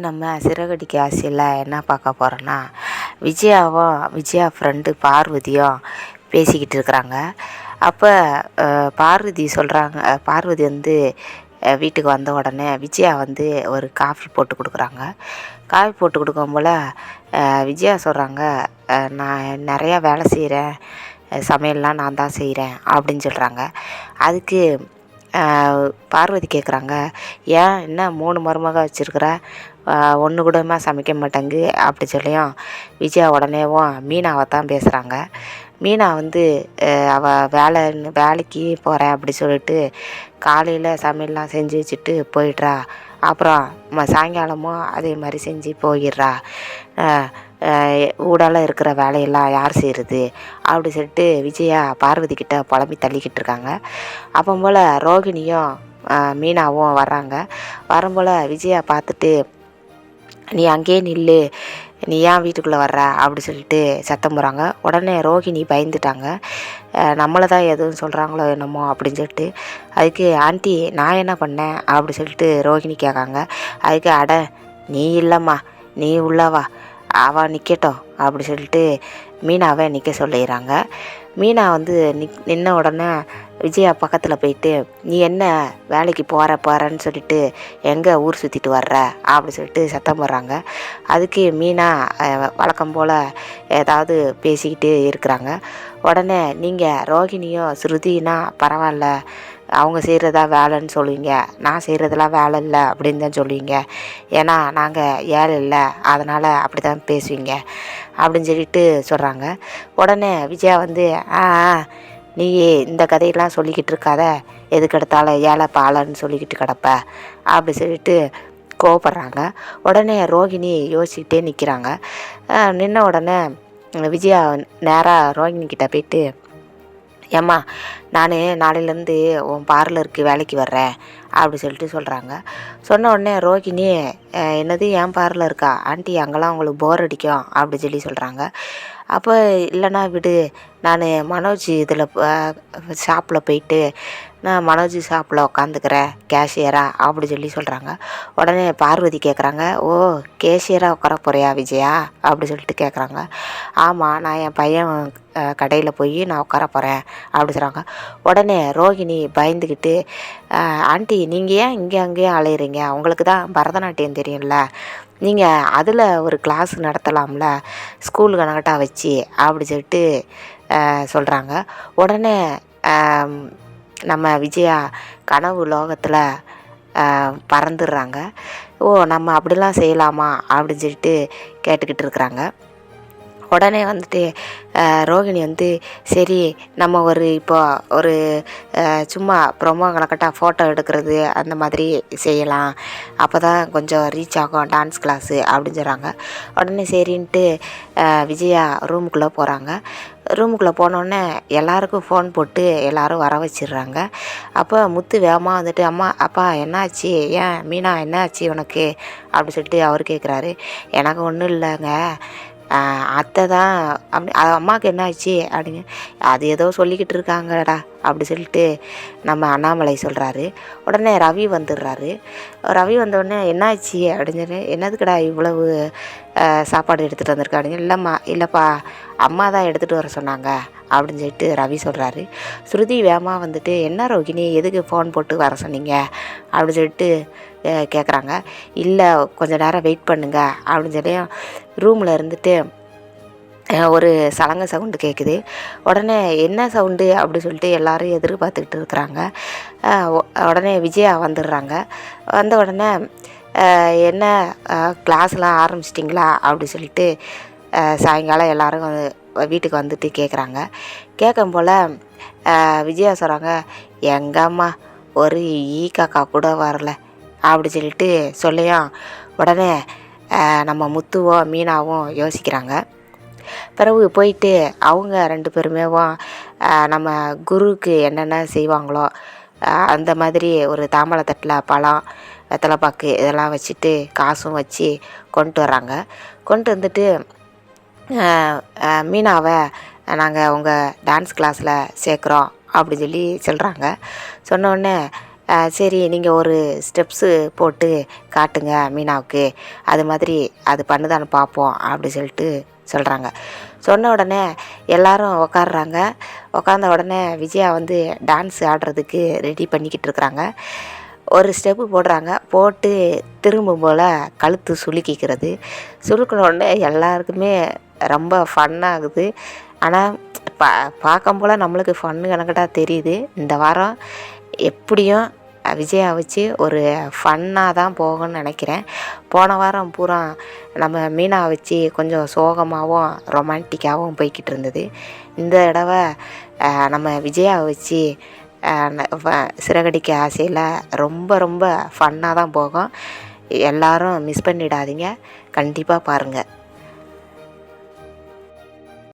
நம்ம சிறகடிக்க ஆசையில் என்ன பார்க்க போகிறோன்னா விஜயாவும் விஜயா ஃப்ரெண்டு பார்வதியும் பேசிக்கிட்டு இருக்கிறாங்க. அப்போ பார்வதி சொல்கிறாங்க பார்வதி வந்து வீட்டுக்கு வந்த உடனே விஜயா வந்து ஒரு காஃபி போட்டு கொடுக்குறாங்க. காஃபி போட்டு கொடுக்கும் போல் விஜயா சொல்கிறாங்க நான் நிறையா வேலை செய்கிறேன் சமையல்லாம் நான் தான் செய்கிறேன் அப்படின்னு சொல்கிறாங்க அதுக்கு பார்வதி கேட்குறாங்க ஏன் என்ன மூணு மருமக வச்சுருக்குற? ஒன்று கூடமா சமைக்க மாட்டேங்கு. அப்படி சொல்லியும் விஜயா உடனேவும் மீனாவை தான் பேசுகிறாங்க மீனா வந்து அவள் அவ வேலைன்னு வேலைக்கு போகிறேன் அப்படி சொல்லிட்டு காலையில் சமையல்லாம் செஞ்சு வச்சுட்டு போயிடுறா. அப்புறம் ம சாயங்காலமும் அதே மாதிரி செஞ்சு போயிடுறா. ஊடால இருக்கிற வேலையெல்லாம் யார் செய்கிறது அப்படி சொல்லிட்டு விஜயா பார்வதி கிட்ட புலம்பி தள்ளிக்கிட்டு இருக்காங்க. அப்போ போல் ரோகிணியும் மீனாவும் வர்றாங்க. வரும்போல் விஜயா பார்த்துட்டு நீ அங்கேயே நில்லு. நீ ஏன் வீட்டுக்குள்ளே வர்ற? அப்படி சொல்லிட்டு சத்தம் போகிறாங்க உடனே ரோஹிணி பயந்துட்டாங்க. நம்மளை தான் எதுவும் சொல்கிறாங்களோ என்னமோ அப்படின்னு சொல்லிட்டு அதுக்கு ஆண்டி நான் என்ன பண்ணேன்? அப்படி சொல்லிட்டு ரோகிணி கேட்காங்க. அதுக்கு அட நீ இல்லைம்மா. நீ உள்ளவா அவள் நிற்கட்டும் அப்படி சொல்லிட்டு மீனாவை நிற்க சொல்லிடுறாங்க. மீனா வந்து நிக் நின்ன உடனே விஜயா பக்கத்தில் போயிட்டு நீ என்ன வேலைக்கு போகிற போகிறன்னு சொல்லிட்டு எங்கே ஊர் சுற்றிட்டு வர்ற? அப்படி சொல்லிட்டு சத்தம் போடுறாங்க. அதுக்கு மீனா வழக்கம் போல் ஏதாவது பேசிக்கிட்டு இருக்கிறாங்க. உடனே நீங்கள் ரோகிணியும் ஸ்ருதினா பரவாயில்ல அவங்க செய்கிறதா வேலைன்னு சொல்லுவீங்க. நான் செய்கிறதெல்லாம் வேலை இல்லை அப்படின்னு தான் சொல்லுவீங்க. ஏன்னா நாங்கள் ஏழை இல்லை. அதனால் அப்படி தான் பேசுவீங்க. அப்படின்னு சொல்லிட்டு சொல்கிறாங்க உடனே விஜயா வந்து ஆ ஆ, நீ இந்த கதையெல்லாம் சொல்லிக்கிட்டு இருக்காத. எதுக்கு எடுத்தாலும் ஏழை பாலன்னு சொல்லிக்கிட்டு கிடப்ப. அப்படி சொல்லிட்டு கோவப்படுறாங்க. உடனே ரோகிணி யோசிச்சுக்கிட்டே நிற்கிறாங்க நின்ன உடனே விஜயா நேராக ரோகிணி கிட்ட போயிட்டு ஏம்மா நான் நாளையிலேருந்து உன் பார்லருக்கு வேலைக்கு வர்றேன் அப்படி சொல்லிட்டு சொல்கிறாங்க சொன்ன உடனே ரோகிணி என்னது ஏன் பார்லருக்கா ஆண்டி அங்கெல்லாம் உங்களுக்கு போர் அடிக்கும் அப்படி சொல்லி சொல்கிறாங்க அப்போ இல்லைனா விடு. நான் மனோஜ் இதில் ஷாப்பில் போயிட்டு நான் மனோஜ் ஷாப்பில் உட்காந்துக்கிறேன் கேஷியரா? அப்படி சொல்லி சொல்கிறாங்க உடனே பார்வதி கேட்குறாங்க ஓ கேஷியராக உட்கார போறியா விஜயா? அப்படி சொல்லிட்டு கேட்குறாங்க ஆமாம் நான் என் பையன் கடையில் போய் நான் உட்கார போகிறேன் அப்படி சொல்கிறாங்க உடனே ரோகிணி பயந்துக்கிட்டு ஆண்டி நீங்கள் ஏன் இங்கே அங்கேயும் அலையிறீங்க? உங்களுக்கு தான் பரதநாட்டியம் தெரியும்ல. நீங்கள் அதில் ஒரு கிளாஸ் நடத்தலாம்ல ஸ்கூல் கணக்கட்டாக வச்சு. அப்படி சொல்லிட்டு சொல்கிறாங்க உடனே நம்ம விஜயா கனவு லோகத்தில் பறந்துடுறாங்க. ஓ நம்ம அப்படிலாம் செய்யலாமா? அப்படின்னு சொல்லிட்டு கேட்டுக்கிட்டு இருக்கிறாங்க. உடனே வந்துட்டு ரோகிணி வந்து சரி நம்ம ஒரு இப்போ ஒரு சும்மா ப்ரொமோ கணக்கட்டாக ஃபோட்டோ எடுக்கிறது அந்த மாதிரி செய்யலாம். அப்போ தான் கொஞ்சம் ரீச் ஆகும் டான்ஸ் கிளாஸு அப்படின்னு சொல்கிறாங்க உடனே சரின்ட்டு விஜயா ரூமுக்குள்ளே போகிறாங்க ரூமுக்குள்ளே போனோடனே எல்லாருக்கும் ஃபோன் போட்டு எல்லோரும் வர வச்சிடுறாங்க. அப்போ முத்து வேகமாக வந்துட்டு அம்மா அப்பா என்னாச்சு? ஏன் மீனா என்னாச்சு உனக்கு? அப்படி சொல்லிட்டு அவர் கேட்குறாரு எனக்கு ஒன்றும் இல்லைங்க. அத்தை தான் அப்படி அது அம்மாவுக்கு என்ன ஆச்சு அப்படின்னு அது ஏதோ சொல்லிக்கிட்டு இருக்காங்கடா அப்படி சொல்லிட்டு நம்ம அண்ணாமலை சொல்கிறாரு உடனே ரவி வந்துடுறாரு. ரவி வந்தோடனே என்னாச்சு அப்படின்னு சொல்லி என்னதுக்குடா இவ்வளவு சாப்பாடு எடுத்துகிட்டு வந்திருக்க? அப்படின்னு இல்லைம்மா இல்லைப்பா அம்மா தான் எடுத்துகிட்டு வர சொன்னாங்க. அப்படின்னு சொல்லிட்டு ரவி சொல்கிறாரு ஸ்ருதி வேமா வந்துட்டு என்ன ரோகிணி எதுக்கு ஃபோன் போட்டு வர சொன்னீங்க? அப்படின்னு சொல்லிட்டு கேட்குறாங்க இல்லை கொஞ்ச நேரம் வெயிட் பண்ணுங்க. அப்படின்னு சொல்லி ரூமில் இருந்துட்டு ஒரு சலங்கை சவுண்டு கேட்குது உடனே என்ன சவுண்டு அப்படி சொல்லிட்டு எல்லாரும் எதிர்பார்த்துக்கிட்டு இருக்கிறாங்க. உடனே விஜயா வந்துடுறாங்க. வந்த உடனே என்ன கிளாஸ்லாம் ஆரம்பிச்சிட்டிங்களா? அப்படி சொல்லிட்டு சாயங்காலம் எல்லோரும் வீட்டுக்கு வந்துட்டு கேட்குறாங்க கேட்கும் போல் விஜயா சொல்கிறாங்க எங்கள் அம்மா ஒரு ஈ காக்கா கூட வரல. அப்படி சொல்லிட்டு சொல்லியும் உடனே நம்ம முத்துவோ மீனாவும் யோசிக்கிறாங்க. பிறகு போயிட்டு அவங்க ரெண்டு பேருமேவும் நம்ம குருவுக்கு என்னென்ன செய்வாங்களோ அந்த மாதிரி ஒரு தாம்பழை தட்டில் பழம் வெத்தலைப்பாக்கு இதெல்லாம் வச்சுட்டு காசும் வச்சு கொண்டு வர்றாங்க. கொண்டு வந்துட்டு மீனாவை நாங்கள் உங்கள் டான்ஸ் கிளாஸில் சேர்க்குறோம் அப்படி சொல்லி சொல்கிறாங்க சொன்ன உடனே சரி நீங்கள் ஒரு ஸ்டெப்ஸு போட்டு காட்டுங்க மீனாவுக்கு. அது மாதிரி அது பண்ணுதான்னு பார்ப்போம் அப்படி சொல்லிட்டு சொல்கிறாங்க சொன்ன உடனே எல்லாரும் உக்காடுறாங்க உக்காந்த உடனே விஜயா வந்து டான்ஸ் ஆடுறதுக்கு ரெடி பண்ணிக்கிட்டு இருக்கிறாங்க. ஒரு ஸ்டெப்பு போடுறாங்க. போட்டு திரும்பும் போல் கழுத்து சுளுக்கிக்கிறது. சுருக்கின உடனே எல்லாருக்குமே ரொம்ப ஃபன்னாகுது ஆனால் பா பார்க்கும் போல் நம்மளுக்கு ஃபன்னு கணக்கட்டாக தெரியுது. இந்த வாரம் எப்படியும் விஜயா வச்சு ஒரு ஃபன்னாக தான் போகும்னு நினைக்கிறேன். போன வாரம் பூரா நம்ம மீனா வச்சு கொஞ்சம் சோகமாகவும் ரொமான்டிக்காகவும் போய்கிட்டு இருந்தது. இந்த தடவை நம்ம விஜயா வச்சு சிறகடிக்க ஆசையில் ரொம்ப ரொம்ப ஃபன்னாக தான் போகும். எல்லாரும் மிஸ் பண்ணிடாதீங்க. கண்டிப்பாக பாருங்கள்